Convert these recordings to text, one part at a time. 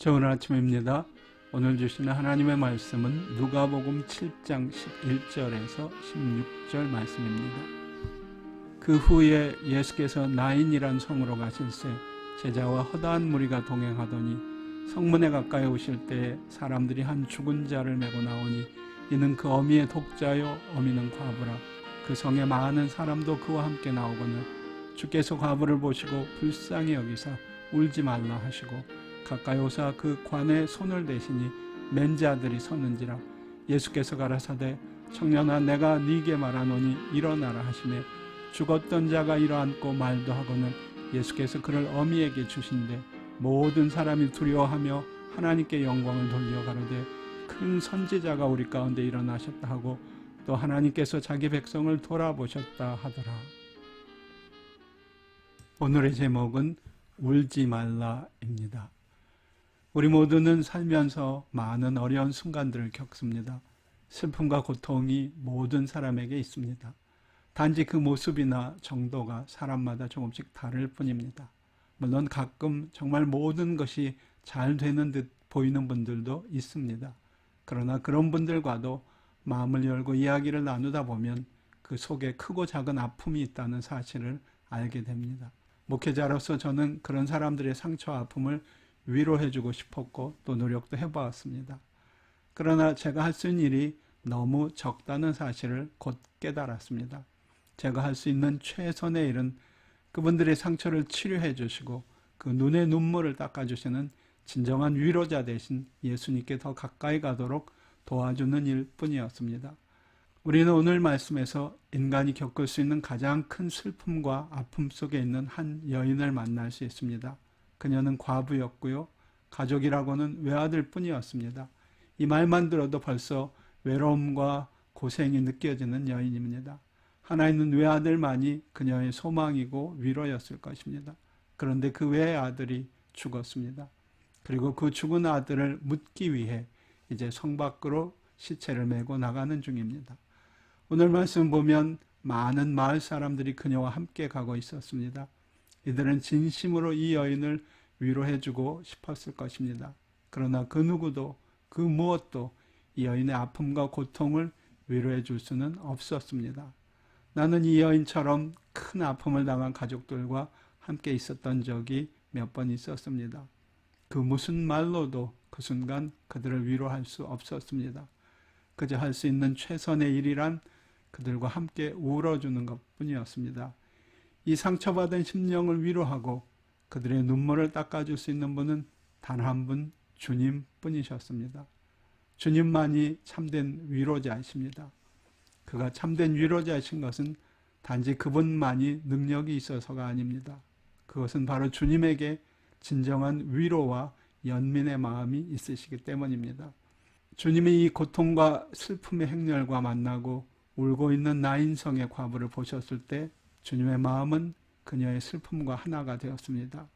좋은 아침입니다. 오늘 주시는 하나님의 말씀은 누가복음 7장 11절에서 16절 말씀입니다. 그 후에 예수께서 나인이란 성으로 가실 새 제자와 허다한 무리가 동행하더니 성문에 가까이 오실 때에 사람들이 한 죽은 자를 메고 나오니 이는 그 어미의 독자요 어미는 과부라 그 성에 많은 사람도 그와 함께 나오거늘 주께서 과부를 보시고 불쌍히 여기사 울지 말라 하시고 가까이 오사 그 관에 손을 대시니 맨 자들이 서는지라 예수께서 가라사대 청년아 내가 네게 말하노니 일어나라 하시매 죽었던 자가 일어앉고 말도 하거늘 예수께서 그를 어미에게 주신대 모든 사람이 두려워하며 하나님께 영광을 돌려 가로되 큰 선지자가 우리 가운데 일어나셨다 하고 또 하나님께서 자기 백성을 돌아보셨다 하더라. 오늘의 제목은 울지 말라입니다. 우리 모두는 살면서 많은 어려운 순간들을 겪습니다. 슬픔과 고통이 모든 사람에게 있습니다. 단지 그 모습이나 정도가 사람마다 조금씩 다를 뿐입니다. 물론 가끔 정말 모든 것이 잘 되는 듯 보이는 분들도 있습니다. 그러나 그런 분들과도 마음을 열고 이야기를 나누다 보면 그 속에 크고 작은 아픔이 있다는 사실을 알게 됩니다. 목회자로서 저는 그런 사람들의 상처와 아픔을 위로해주고 싶었고 또 노력도 해보았습니다. 그러나 제가 할 수 있는 일이 너무 적다는 사실을 곧 깨달았습니다. 제가 할 수 있는 최선의 일은 그분들의 상처를 치료해 주시고 그 눈의 눈물을 닦아주시는 진정한 위로자 대신 예수님께 더 가까이 가도록 도와주는 일 뿐이었습니다. 우리는 오늘 말씀에서 인간이 겪을 수 있는 가장 큰 슬픔과 아픔 속에 있는 한 여인을 만날 수 있습니다. 그녀는 과부였고요. 가족이라고는 외아들 뿐이었습니다. 이 말만 들어도 벌써 외로움과 고생이 느껴지는 여인입니다. 하나 있는 외아들만이 그녀의 소망이고 위로였을 것입니다. 그런데 그 외아들이 죽었습니다. 그리고 그 죽은 아들을 묻기 위해 이제 성 밖으로 시체를 메고 나가는 중입니다. 오늘 말씀 보면 많은 마을 사람들이 그녀와 함께 가고 있었습니다. 이들은 진심으로 이 여인을 위로해주고 싶었을 것입니다. 그러나 그 누구도 그 무엇도 이 여인의 아픔과 고통을 위로해 줄 수는 없었습니다. 나는 이 여인처럼 큰 아픔을 당한 가족들과 함께 있었던 적이 몇 번 있었습니다. 그 무슨 말로도 그 순간 그들을 위로할 수 없었습니다. 그저 할 수 있는 최선의 일이란 그들과 함께 울어주는 것 뿐이었습니다. 이 상처받은 심령을 위로하고 그들의 눈물을 닦아줄 수 있는 분은 단 한 분 주님 뿐이셨습니다. 주님만이 참된 위로자이십니다. 그가 참된 위로자이신 것은 단지 그분만이 능력이 있어서가 아닙니다. 그것은 바로 주님에게 진정한 위로와 연민의 마음이 있으시기 때문입니다. 주님이 이 고통과 슬픔의 행렬과 만나고 울고 있는 나인성의 과부를 보셨을 때 주님의 마음은 그녀의 슬픔과 하나가 되었습니다.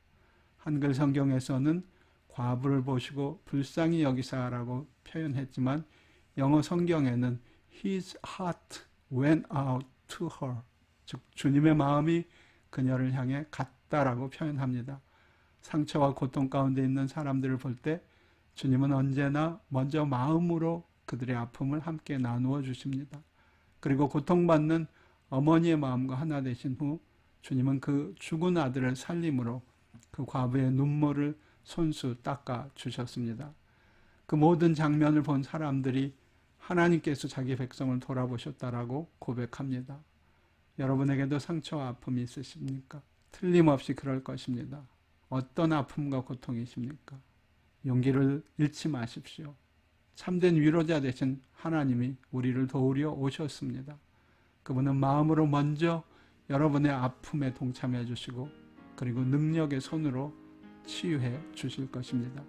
한글 성경에서는 과부를 보시고 불쌍히 여기사라고 표현했지만 영어 성경에는 His heart went out to her. 즉 주님의 마음이 그녀를 향해 갔다라고 표현합니다. 상처와 고통 가운데 있는 사람들을 볼 때 주님은 언제나 먼저 마음으로 그들의 아픔을 함께 나누어 주십니다. 그리고 고통받는 어머니의 마음과 하나 되신 후 주님은 그 죽은 아들을 살림으로 그 과부의 눈물을 손수 닦아 주셨습니다. 그 모든 장면을 본 사람들이 하나님께서 자기 백성을 돌아보셨다라고 고백합니다. 여러분에게도 상처와 아픔이 있으십니까? 틀림없이 그럴 것입니다. 어떤 아픔과 고통이십니까? 용기를 잃지 마십시오. 참된 위로자 되신 하나님이 우리를 도우려 오셨습니다. 그분은 마음으로 먼저 여러분의 아픔에 동참해 주시고 그리고 능력의 손으로 치유해 주실 것입니다.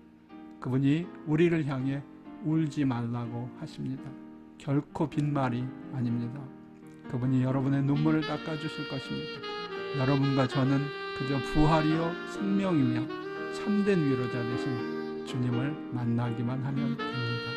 그분이 우리를 향해 울지 말라고 하십니다. 결코 빈말이 아닙니다. 그분이 여러분의 눈물을 닦아 주실 것입니다. 여러분과 저는 그저 부활이요 생명이며 참된 위로자 되신 주님을 만나기만 하면 됩니다.